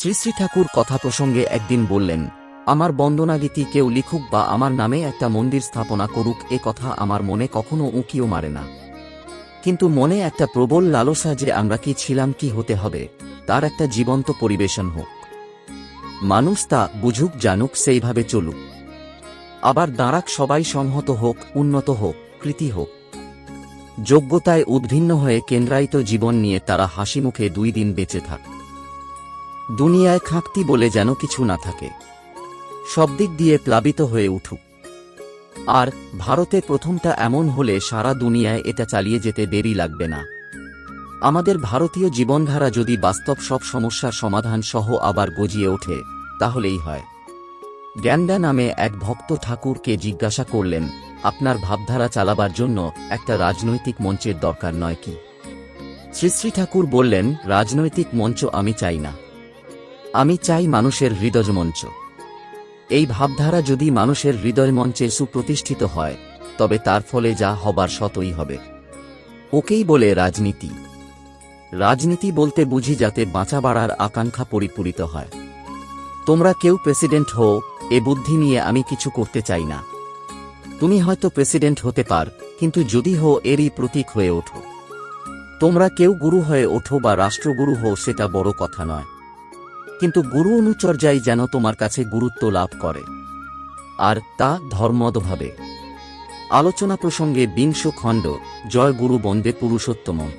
শ্রী শ্রী ঠাকুর কথা প্রসঙ্গে একদিন বললেন, আমার বন্দনাগীতি কেউ লিখুক বা আমার নামে একটা মন্দির স্থাপনা করুক, এ কথা আমার মনে কখনো উঁকিও মারে না। কিন্তু মনে একটা প্রবল লালসা যে আমরা কি ছিলাম কি হতে হবে, তার একটা জীবন্ত পরিবেশন হোক। মানুষ তা বুঝুক, জানুক, সেইভাবে চলুক। আবার দাঁড়াক সবাই সংহত হোক, উন্নত হোক, কৃতি হোক। যোগ্যতায় উদ্ভিন্ন হয়ে কেন্দ্রায়িত জীবন নিয়ে তারা হাসি মুখে দুই দিন বেঁচে থাক। দুনিয়ায় খাঁকতি বলে যেন কিছু না থাকে। সব দিক দিয়ে প্লাবিত হয়ে উঠুক। আর ভারতে প্রথমটা এমন হলে সারা দুনিয়ায় এটা চালিয়ে যেতে দেরি লাগবে না। আমাদের ভারতীয় জীবনধারা যদি বাস্তব সব সমস্যার সমাধান সহ আবার গজিয়ে ওঠে, তাহলেই হয়। গ্যান্ডা নামে এক ভক্ত ঠাকুরকে জিজ্ঞাসা করলেন, আপনার ভাবধারা চালাবার জন্য একটা রাজনৈতিক মঞ্চের দরকার নয় কি? শ্রী শ্রী ঠাকুর বললেন, রাজনৈতিক মঞ্চ আমি চাই না। আমি চাই মানুষের হৃদয় মঞ্চ। এই ভাবধারা যদি মানুষের হৃদয় মঞ্চে সুপ্রতিষ্ঠিত হয়, তবে তার ফলে যা হবার শতই হবে। ওকেই বলে রাজনীতি। রাজনীতি বলতে বুঝি যাতে বাঁচা বাড়ার আকাঙ্ক্ষা পরিপূরিত হয়। তোমরা কেউ প্রেসিডেন্ট হও, এ বুদ্ধি নিয়ে আমি কিছু করতে চাই না। তুমি হয়তো প্রেসিডেন্ট হতে পার, কিন্তু যদি হো এরই প্রতীক হয়ে ওঠো। তোমরা কেউ গুরু হয়ে ওঠো বা রাষ্ট্রগুরু হও সেটা বড় কথা নয়। কিন্তু গুরু অনুচর্যাই যেন তোমার কাছে গুরুত্ব লাভ করে। আর তা ধর্মদভাবে। আলোচনা প্রসঙ্গে বিংশ খণ্ড, জয় গুরু বন্দে পুরুষোত্তম